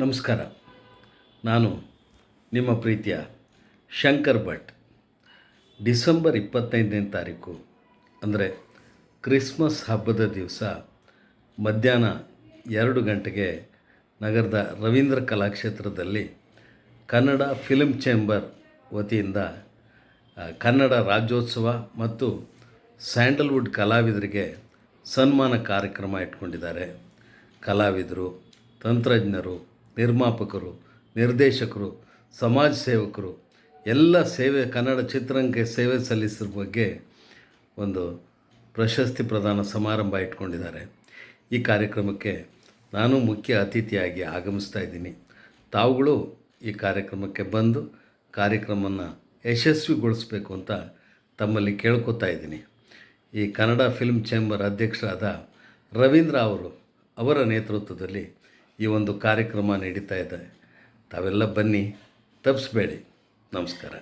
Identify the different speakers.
Speaker 1: ನಮಸ್ಕಾರ. ನಾನು ನಿಮ್ಮ ಪ್ರೀತಿಯ ಶಂಕರ್ ಭಟ್. ಡಿಸೆಂಬರ್ ಇಪ್ಪತ್ತೈದನೇ ತಾರೀಕು, ಅಂದರೆ ಕ್ರಿಸ್ಮಸ್ ಹಬ್ಬದ ದಿವಸ ಮಧ್ಯಾಹ್ನ ಎರಡು ಗಂಟೆಗೆ ನಗರದ ರವೀಂದ್ರ ಕಲಾಕ್ಷೇತ್ರದಲ್ಲಿ ಕನ್ನಡ ಫಿಲ್ಮ್ ಚೇಂಬರ್ ವತಿಯಿಂದ ಕನ್ನಡ ರಾಜ್ಯೋತ್ಸವ ಮತ್ತು ಸ್ಯಾಂಡಲ್ವುಡ್ ಕಲಾವಿದರಿಗೆ ಸನ್ಮಾನ ಕಾರ್ಯಕ್ರಮ ಇಟ್ಕೊಂಡಿದ್ದಾರೆ. ಕಲಾವಿದರು, ತಂತ್ರಜ್ಞರು ನಿರ್ಮಾಪಕರು, ನಿರ್ದೇಶಕರು, ಸಮಾಜ ಸೇವಕರು, ಎಲ್ಲ ಸೇವೆ, ಕನ್ನಡ ಚಿತ್ರರಂಗಕ್ಕೆ ಸೇವೆ ಸಲ್ಲಿಸಿದ ಬಗ್ಗೆ ಒಂದು ಪ್ರಶಸ್ತಿ ಪ್ರದಾನ ಸಮಾರಂಭ ಇಟ್ಕೊಂಡಿದ್ದಾರೆ. ಈ ಕಾರ್ಯಕ್ರಮಕ್ಕೆ ನಾನು ಮುಖ್ಯ ಅತಿಥಿಯಾಗಿ ಆಗಮಿಸ್ತಾ ಇದ್ದೀನಿ. ತಾವುಗಳು ಈ ಕಾರ್ಯಕ್ರಮಕ್ಕೆ ಬಂದು ಕಾರ್ಯಕ್ರಮವನ್ನು ಯಶಸ್ವಿಗೊಳಿಸಬೇಕು ಅಂತ ತಮ್ಮಲ್ಲಿ ಕೇಳ್ಕೊತಾ ಇದ್ದೀನಿ. ಈ ಕನ್ನಡ ಫಿಲ್ಮ್ ಚೇಂಬರ್ ಅಧ್ಯಕ್ಷರಾದ ರವೀಂದ್ರ ಅವರು ಅವರ ನೇತೃತ್ವದಲ್ಲಿ ಈ ಒಂದು ಕಾರ್ಯಕ್ರಮ ನಡೀತಾ ಇದೆ. ತಾವೆಲ್ಲ ಬನ್ನಿ ತಪ್ಪಿಸ್ಬೇಡಿ ನಮಸ್ಕಾರ.